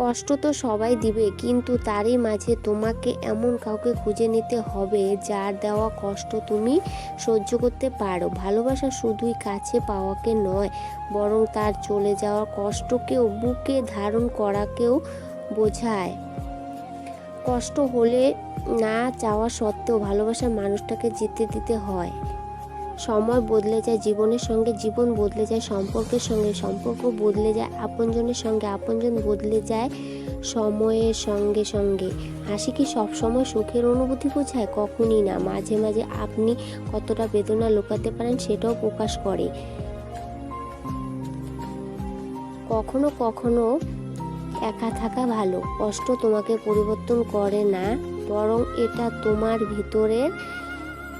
কষ্ট তো সবাই দিবে, কিন্তু তারই মাঝে তোমাকে এমন কাউকে খুঁজে নিতে হবে যার দেওয়া কষ্ট তুমি সহ্য করতে পারো। ভালোবাসা শুধুই কাছে পাওয়াকে নয়, বরং তার চলে যাওয়ার কষ্টকেও, বুকে ধারণ করাকেও বোঝায়। কষ্ট হলে না চাওয়া সত্ত্বেও ভালোবাসার মানুষটাকে যেতে দিতে হয়। সময় বদলে যায়, জীবনের সঙ্গে জীবন বদলে যায়, সম্পর্কের সঙ্গে সম্পর্ক বদলে যায়, আপনজনের সঙ্গে আপনজন বদলে যায়, সময়ের সঙ্গে সঙ্গে। হাসি কি সবসময় সুখের অনুভূতি বোঝায়? কখনই না। মাঝে মাঝে আপনি কতটা বেদনা লুকাতে পারেন সেটাও প্রকাশ করে। কখনো কখনো একা থাকা ভালো। কষ্ট তোমাকে পরিবর্তন করে না, বরং এটা তোমার ভিতরের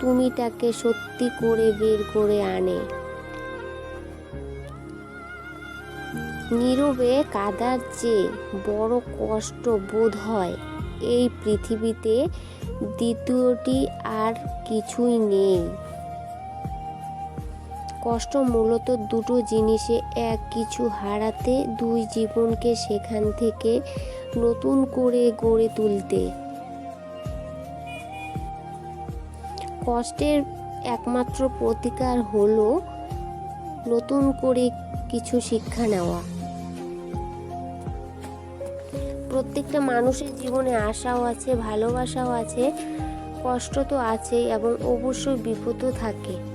তুমিটাকে সত্যি করে বের করে আনে। নীরবে কাদার চেয়ে বড় কষ্ট বোধ হয় এই পৃথিবীতে দ্বিতীয়টি আর কিছুই নেই। কষ্ট মূলত দুটো জিনিসে এক, কিছু হারাতে, দুই জীবনকে সেখান থেকে নতুন করে গড়ে তুলতে। কষ্টের একমাত্র প্রতিকার হল নতুন করে কিছু শিক্ষা নেওয়া। প্রত্যেকটা মানুষের জীবনে আশাও আছে, ভালোবাসাও আছে, কষ্ট তো আছেই এবং অবশ্যই বিপদও থাকে।